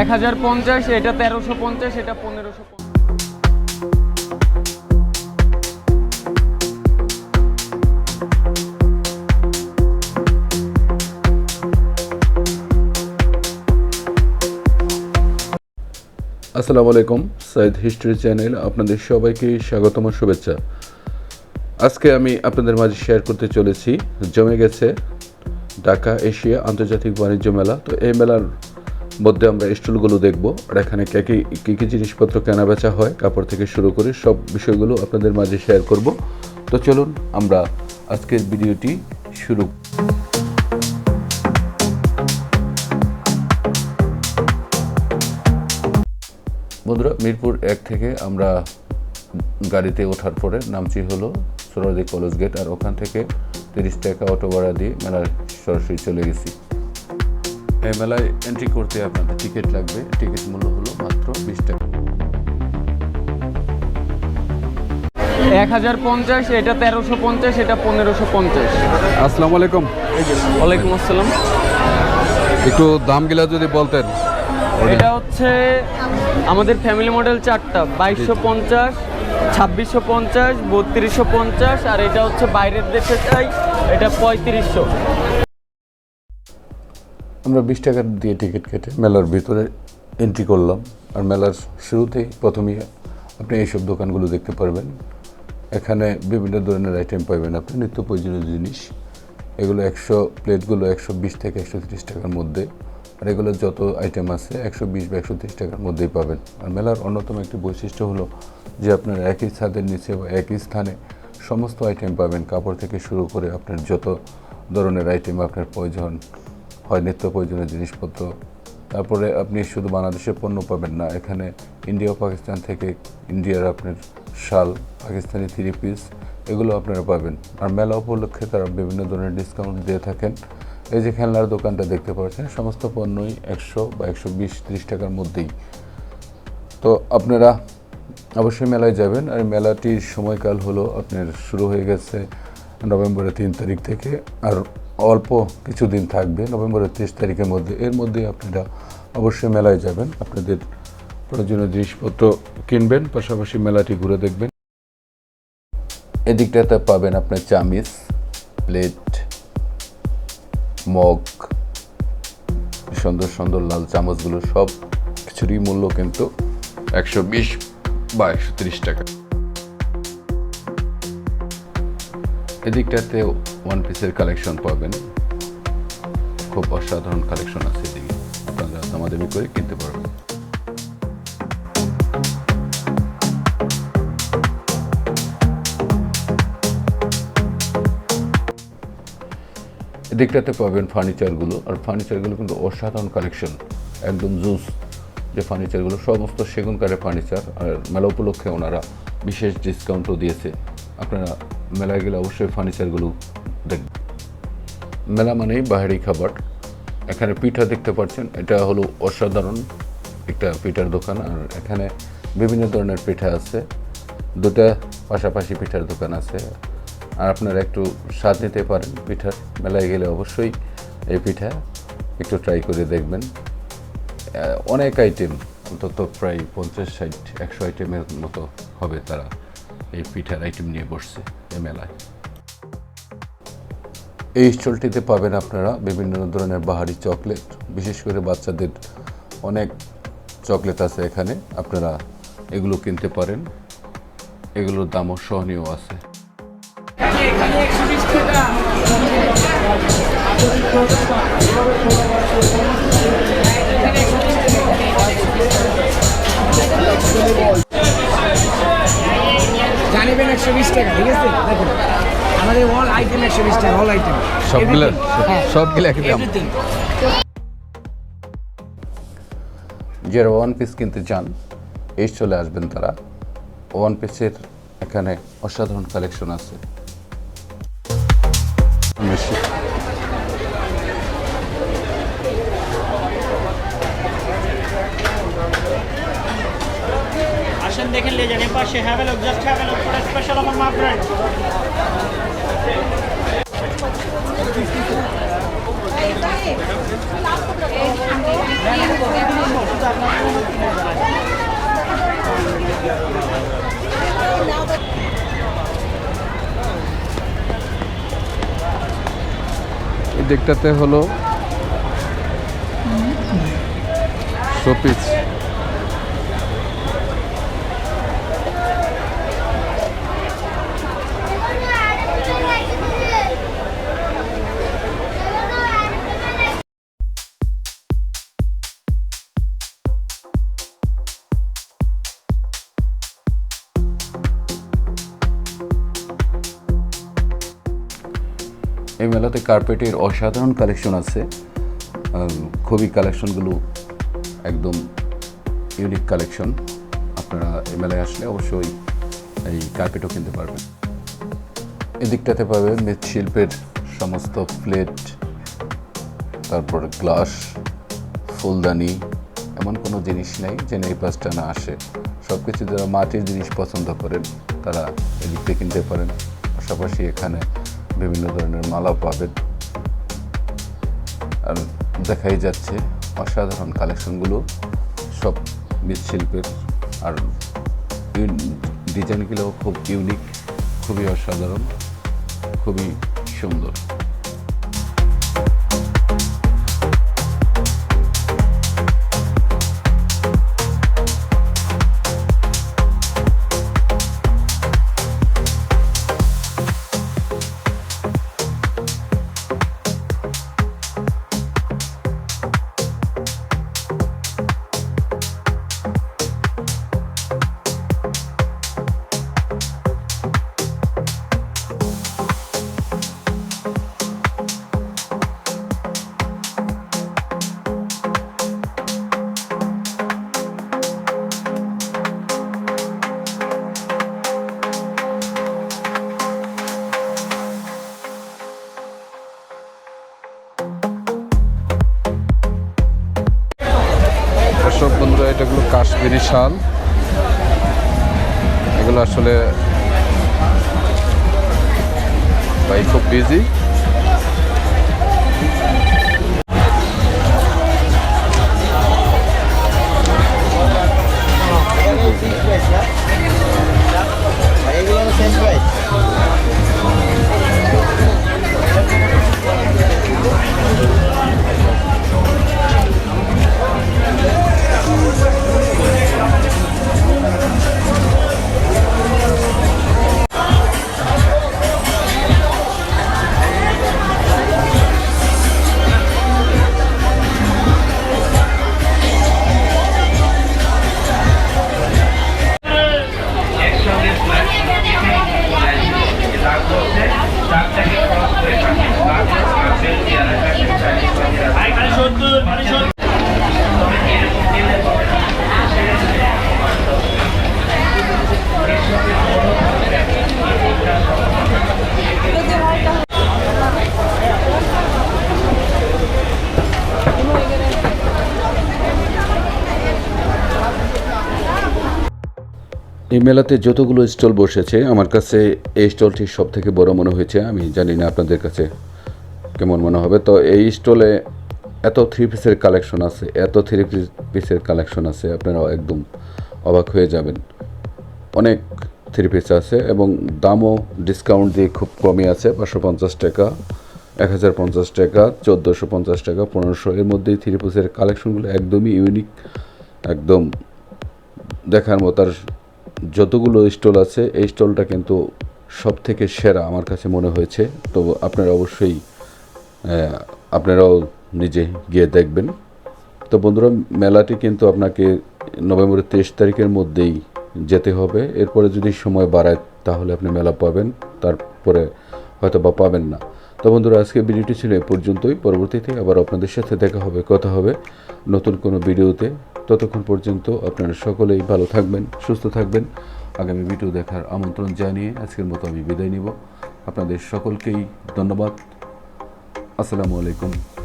এক হাজার পঞ্চাশ, এটা তেরোশো পঞ্চাশ, এটা আসসালামু আলাইকুম, সাইদ হিস্ট্রি চ্যানেল, আপনাদের সবাইকে স্বাগতম শুভেচ্ছা। আজকে আমি আপনাদের মাঝে শেয়ার করতে চলেছি, জমে গেছে ঢাকা এশিয়া আন্তর্জাতিক বাণিজ্য মেলা। তো এই মেলার মধ্যে আমরা স্টলগুলো দেখব আর এখানে কে কী কী জিনিসপত্র কেনা বেচা হয়, কাপড় থেকে শুরু করে সব বিষয়গুলো আপনাদের মাঝে শেয়ার করব। তো চলুন আমরা আজকের ভিডিওটি শুরু বন্ধুরা, মিরপুর এক থেকে আমরা গাড়িতে ওঠার পরে নামছি হলো সোনাদি কলেজ গেট আর ওখান থেকে তিরিশ টাকা অটো ভাড়া দিয়ে মেলায় সরাসরি চলে গেছি। এই মেলায় এন্ট্রি করতে আপনাদের টিকিট লাগবে। টিকিট মূল্য হলো মাত্র বিশ টাকা। এক হাজার পঞ্চাশ এটা তেরোশো পঞ্চাশ এটা পনেরোশো পঞ্চাশ। আসসালামু আলাইকুম। ওয়ালাইকুম আসসালাম। একটু দামগুলা যদি বলতেন। এটা হচ্ছে আমাদের ফ্যামিলি মডেল চারটা বাইশশো পঞ্চাশ ছাব্বিশশো পঞ্চাশ বত্রিশশো পঞ্চাশ আর এটা হচ্ছে বাইরের দেশে চাই এটা পঁয়ত্রিশশো। আমরা বিশ টাকা দিয়ে টিকিট কেটে মেলার ভিতরে এন্ট্রি করলাম। আর মেলার শুরুতেই প্রথমেই আপনি এইসব দোকানগুলো দেখতে পারবেন। এখানে বিভিন্ন ধরনের আইটেম পাবেন আপনি, নিত্য প্রয়োজনীয় জিনিস। এগুলো একশো প্লেটগুলো একশো বিশ থেকে একশো তিরিশ টাকার মধ্যে। আর এগুলো যত আইটেম আছে একশো বিশ বা একশো তিরিশ টাকার মধ্যেই পাবেন। আর মেলার অন্যতম একটি বৈশিষ্ট্য হলো যে আপনার একই ছাদের নিচে বা একই স্থানে সমস্ত আইটেম পাবেন। কাপড় থেকে শুরু করে আপনার যত ধরনের আইটেম আপনার প্রয়োজন হয় নিত্য প্রয়োজনীয় জিনিসপত্র। তারপরে আপনি শুধু বাংলাদেশের পণ্য পাবেন না, এখানে ইন্ডিয়া পাকিস্তান থেকে ইন্ডিয়ার আপনার শাল পাকিস্তানি থ্রি পিস এগুলো আপনারা পাবেন। আর মেলা উপলক্ষে তারা বিভিন্ন ধরনের ডিসকাউন্ট দিয়ে থাকেন। এই যে খেলনার দোকানটা দেখতে পাচ্ছেন, সমস্ত পণ্যই একশো বা একশো বিশ, ত্রিশ টাকার মধ্যেই। তো আপনারা অবশ্যই মেলায় যাবেন। আর মেলাটির সময়কাল হলো আপনার শুরু হয়ে গেছে নভেম্বরের তিন তারিখ থেকে। আর অল্প কিছুদিন থাকবে, নভেম্বরের তেইশ তারিখের মধ্যে। এর মধ্যে আপনারা অবশ্যই মেলায় যাবেন, আপনাদের প্রয়োজনীয় জিনিসপত্র কিনবেন, পাশাপাশি মেলাটি ঘুরে দেখবেন। এদিকটাতে পাবেন আপনার চামিচ, প্লেট, মগ, সুন্দর সুন্দর লাল চামচগুলো সব কিছুরই মূল্য কিন্তু একশো বিশ বা একশো তিরিশ টাকা। এদিকটাতে ওয়ান পিসের কালেকশন পাবেন। খুব অসাধারণ কালেকশন আছে এদিকে। আপনারা দামাদামি করে কিনতে পারবেন। এদিকটাতে পাবেন ফার্নিচারগুলো আর ফার্নিচারগুলো কিন্তু অসাধারণ কালেকশন একদম জুস। যে ফার্নিচারগুলো সমস্ত সেগুন কাঠের ফার্নিচার আর মেলা উপলক্ষে ওনারা বিশেষ ডিসকাউন্টও দিয়েছে। আপনারা মেলায় গেলে অবশ্যই ফার্নিচারগুলো দেখবেন। মেলা মানেই বাহারি খাবার। এখানে পিঠা দেখতে পাচ্ছেন, এটা হলো অসাধারণ একটা পিঠার দোকান। আর এখানে বিভিন্ন ধরনের পিঠা আছে, দুটা পাশাপাশি পিঠার দোকান আছে। আর আপনারা একটু স্বাদ নিতে পারেন পিঠার মেলায় গেলে অবশ্যই এই পিঠা একটু ট্রাই করে দেখবেন। অনেক আইটেম অন্তত প্রায় পঞ্চাশ ষাট, একশো আইটেমের মতো হবে তারা। এই পিঠার আইটেম নিয়ে বসছে এই মেলায় এই স্টলটিতে পাবেন আপনারা বিভিন্ন ধরনের বাহারি চকলেট, বিশেষ করে বাচ্চাদের অনেক চকলেট আছে এখানে, আপনারা এগুলো কিনতে পারেন। এগুলোর দামও সহনীয় আছে। একশো বিশ টাকা ঠিক আছে? দেখুন আমাদের অল আইটেম একশো বিশ টাকা অল আইটেম সবগুলো সবগুলো একই দাম। যারা ওয়ান পিস কিনতে চান এই চলে আসবেন তারা। ওয়ান পিসের এখানে অসাধারণ কালেকশন আছে। বেশি আসেন দেখেন লে যান পাশে have look just have look for special offer Maa brand Hey, এই দিকটাতে হলো শোপিস। এই মেলাতে কার্পেটের অসাধারণ কালেকশন আছে। খুবই কালেকশনগুলো একদম ইউনিক কালেকশন আপনারা এই মেলায় আসলে অবশ্যই এই কার্পেটও কিনতে পারবেন। এদিকটাতে পাবেন মৃৎশিল্পের সমস্ত প্লেট তারপর গ্লাস ফুলদানি, এমন কোনো জিনিস নেই যে এই পাঁচটা না আসে। সব কিছু যারা মাটির জিনিস পছন্দ করেন, তারা এদিক থেকে কিনতে পারেন। পাশাপাশি এখানে বিভিন্ন ধরনের মালা পাবেন। আর দেখাই যাচ্ছে অসাধারণ কালেকশনগুলো, সব মৃৎশিল্পের আর ডিজাইনগুলো খুব ইউনিক, খুবই অসাধারণ, খুবই সুন্দর। শাল এগুলো আসলে ভাই খুব বিজি এই মেলাতে যতগুলো স্টল বসেছে, আমার কাছে এই স্টলটি সব থেকে বড় মনে হয়েছে। আমি জানি না আপনাদের কাছে কেমন মনে হবে। তো এই স্টলে এত থ্রি পিসের কালেকশন আছে, এত থ্রি পিসের কালেকশন আছে আপনারা একদম অবাক হয়ে যাবেন। অনেক থ্রি পিস আছে এবং দামও ডিসকাউন্ট দিয়ে খুব কমই আছে, পাঁচশো পঞ্চাশ টাকা, এক হাজার পঞ্চাশ টাকা, চোদ্দোশো পঞ্চাশ টাকা, পনেরোশো। এর মধ্যেই থ্রি পিসের কালেকশনগুলো একদমই ইউনিক একদম দেখার মতো আর যতগুলো স্টল আছে, এই স্টলটা কিন্তু সব থেকে সেরা আমার কাছে মনে হয়েছে। তো আপনারা অবশ্যই আপনারাও নিজে গিয়ে দেখবেন। তো বন্ধুরা, মেলাটি কিন্তু আপনাকে নভেম্বরের তেইশ তারিখের মধ্যেই যেতে হবে। এরপরে যদি সময় বাড়ায়, তাহলে আপনি মেলা পাবেন। তারপরে হয়তো বা পাবেন না। তো বন্ধুরা আজকে ভিডিওটি ছিল এ পর্যন্তই। পরবর্তীতে আবার আপনাদের সাথে দেখা হবে, কথা হবে নতুন কোনো ভিডিওতে। ততক্ষণ পর্যন্ত আপনারা সকলেই ভালো থাকবেন, সুস্থ থাকবেন। আগামী ভিডিও দেখার আমন্ত্রণ জানিয়ে আজকের মতো আমি বিদায় নিব। আপনাদের সকলকেই ধন্যবাদ। আসসালামু আলাইকুম।